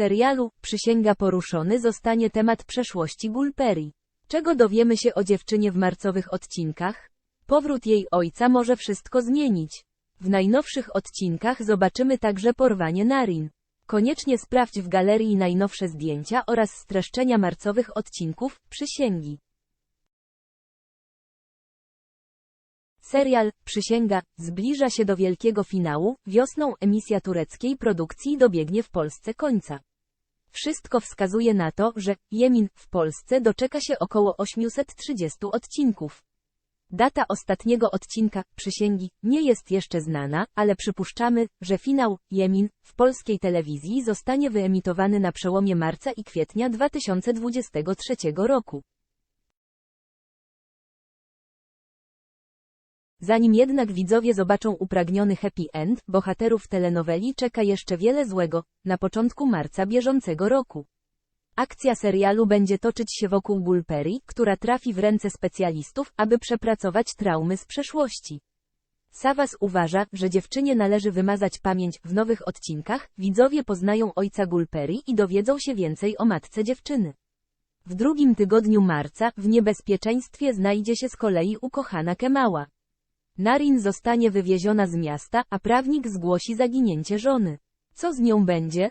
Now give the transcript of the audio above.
serialu Przysięga poruszony zostanie temat przeszłości Gulperi. Czego dowiemy się o dziewczynie w marcowych odcinkach? Powrót jej ojca może wszystko zmienić. W najnowszych odcinkach zobaczymy także porwanie Narin. Koniecznie sprawdź w galerii najnowsze zdjęcia oraz streszczenia marcowych odcinków Przysięgi. Serial Przysięga zbliża się do wielkiego finału, wiosną emisja tureckiej produkcji dobiegnie w Polsce końca. Wszystko wskazuje na to, że Jemin w Polsce doczeka się około 830 odcinków. Data ostatniego odcinka Przysięgi nie jest jeszcze znana, ale przypuszczamy, że finał Jemin w polskiej telewizji zostanie wyemitowany na przełomie marca i kwietnia 2023 roku. Zanim jednak widzowie zobaczą upragniony happy end, bohaterów telenoweli czeka jeszcze wiele złego, na początku marca bieżącego roku. Akcja serialu będzie toczyć się wokół Gulperi, która trafi w ręce specjalistów, aby przepracować traumy z przeszłości. Savas uważa, że dziewczynie należy wymazać pamięć w nowych odcinkach, widzowie poznają ojca Gulperi i dowiedzą się więcej o matce dziewczyny. W drugim tygodniu marca w niebezpieczeństwie znajdzie się z kolei ukochana Kemała. Narin zostanie wywieziona z miasta, a prawnik zgłosi zaginięcie żony. Co z nią będzie?